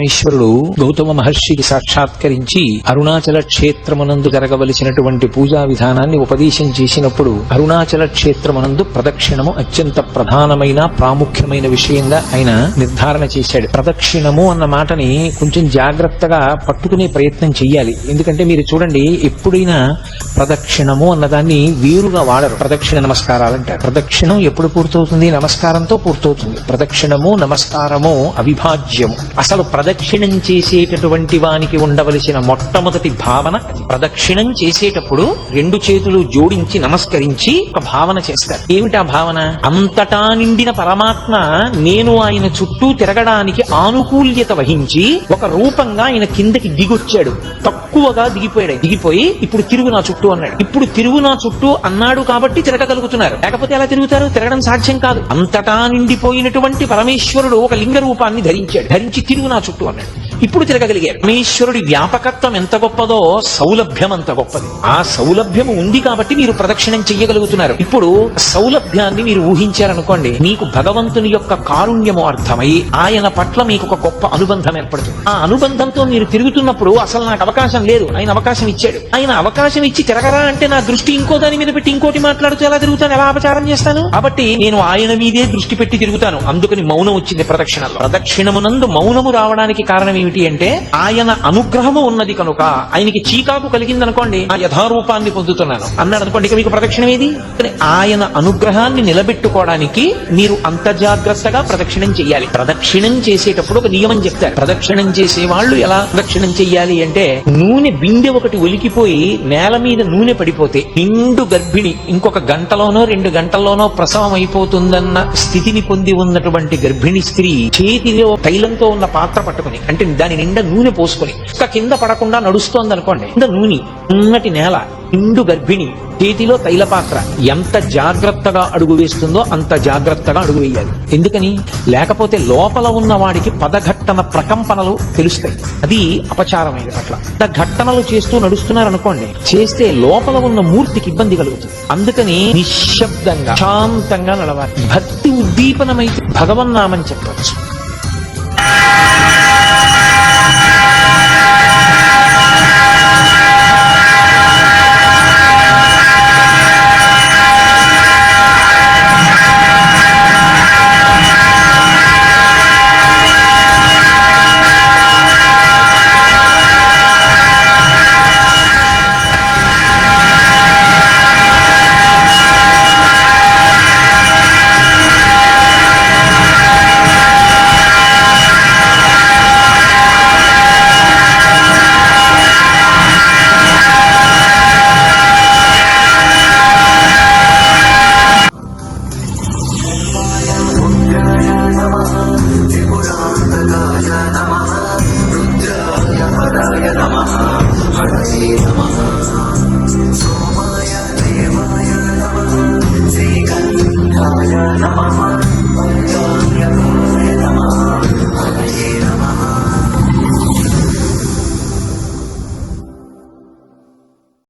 పరమేశ్వరుడు గౌతమ మహర్షికి సాక్షాత్కరించి అరుణాచల క్షేత్రమునందు జరగవలసినటువంటి పూజా విధానాన్ని ఉపదేశం చేసినప్పుడు అరుణాచల క్షేత్రమునందు ప్రదక్షిణము అత్యంత ప్రధానమైన ప్రాముఖ్యమైన విషయంగా ఆయన నిర్ధారణ చేశాడు. ప్రదక్షిణము అన్న మాటని కొంచెం జాగ్రత్తగా పట్టుకునే ప్రయత్నం చెయ్యాలి. ఎందుకంటే మీరు చూడండి ఎప్పుడైనా ప్రదక్షిణము అన్నదాన్ని వేరుగా వాడరు. ప్రదక్షిణ నమస్కారాలు అంటారు. ప్రదక్షిణం ఎప్పుడు పూర్తవుతుంది? నమస్కారంతో పూర్తవుతుంది. ప్రదక్షిణము నమస్కారము అవిభాజ్యము. అసలు ప్రదక్షిణం చేసేటటువంటి వానికి ఉండవలసిన మొట్టమొదటి భావన ప్రదక్షిణం చేసేటప్పుడు రెండు చేతులు జోడించి నమస్కరించి ఒక భావన చేస్తారు. ఏమిటా భావన? అంతటా నిండిన పరమాత్మ నేను ఆయన చుట్టూ తిరగడానికి ఆనుకూల్యత వహించి ఒక రూపంగా ఆయన కిందకి దిగొచ్చాడు. తక్కువగా దిగిపోయాడు. దిగిపోయి ఇప్పుడు తిరుగు నా చుట్టూ అన్నాడు. ఇప్పుడు తిరుగు నా చుట్టూ అన్నాడు కాబట్టి తిరగగలుగుతున్నారు. లేకపోతే ఎలా తిరుగుతారు? తిరగడం సాధ్యం కాదు. అంతటా నిండిపోయినటువంటి పరమేశ్వరుడు ఒక లింగ రూపాన్ని ధరించాడు. ధరించి తిరుగు నా చుట్టూ అన్నాడు ఇప్పుడు తిరగగలిగారు. పరమేశ్వరుడి వ్యాపకత్వం ఎంత గొప్పదో సౌలభ్యం అంత గొప్పది. ఆ సౌలభ్యము ఉంది కాబట్టి మీరు ప్రదక్షిణం చెయ్యగలుగుతున్నారు. ఇప్పుడు సౌలభ్యాన్ని మీరు ఊహించారనుకోండి మీకు భగవంతుని యొక్క కారుణ్యము అర్థమై ఆయన పట్ల మీకు ఒక గొప్ప అనుబంధం ఏర్పడుతుంది. ఆ అనుబంధంతో మీరు తిరుగుతున్నప్పుడు అసలు నాకు అవకాశం లేదు. ఆయన అవకాశం ఇచ్చాడు. ఆయన అవకాశం ఇచ్చి తిరగరా అంటే నా దృష్టి ఇంకో దాని మీద పెట్టి ఇంకోటి మాట్లాడుతూ ఎలా తిరుగుతాను? ఎలా అపచారం చేస్తాను? కాబట్టి నేను ఆయన మీదే దృష్టి పెట్టి తిరుగుతాను. అందుకని మౌనం వచ్చింది ప్రదక్షిణలో. ప్రదక్షిణమునందు మౌనము రావడానికి కారణం ఏమిటి? అంటే ఆయన అనుగ్రహము ఉన్నది కనుక ఆయనకి చీకాకు కలిగింది అనుకోండి ఆ యథారూపాన్ని పొందుతున్నాను. అన్నాడు అనుకోండి ఇక మీకు ప్రదక్షిణం ఏది? ఆయన అనుగ్రహాన్ని నిలబెట్టుకోవడానికి మీరు అంత జాగ్రత్తగా ప్రదక్షిణం చేయాలి. ప్రదక్షిణం చేసేటప్పుడు ఒక నియమం చెప్తారు. ప్రదక్షిణం చేసే వాళ్ళు ఎలా ప్రదక్షిణం చెయ్యాలి అంటే నూనె బిందె ఒకటి ఒలికిపోయి నేల మీద నూనె పడిపోతే నిండు గర్భిణి ఇంకొక గంటలోనో రెండు గంటల్లోనో ప్రసవం అయిపోతుందన్న స్థితిని పొంది ఉన్నటువంటి గర్భిణి స్త్రీ చేతిలో తైలంతో ఉన్న పాత్ర పట్టుకుని అంటే దాని నిండా నూనె పోసుకొని ఇంకా కింద పడకుండా నడుస్తోంది అనుకోండి కింద నూనె ఉన్నటి నేల నిండు గర్భిణి చేతిలో తైల పాత్ర ఎంత జాగ్రత్తగా అడుగు వేస్తుందో అంత జాగ్రత్తగా అడుగు వేయాలి. ఎందుకని? లేకపోతే లోపల ఉన్న వాడికి పదఘట్టన ప్రకంపనలు తెలుస్తాయి. అది అపచారమైనది అట్లా. ఇంత ఘట్టనలు చేస్తూ నడుస్తున్నారు అనుకోండి చేస్తే లోపల ఉన్న మూర్తికి ఇబ్బంది కలుగుతుంది. అందుకని నిశ్శబ్దంగా శాంతంగా నడవాలి. భక్తి ఉద్దీపనమైతే భగవన్నామని చెప్పవచ్చు.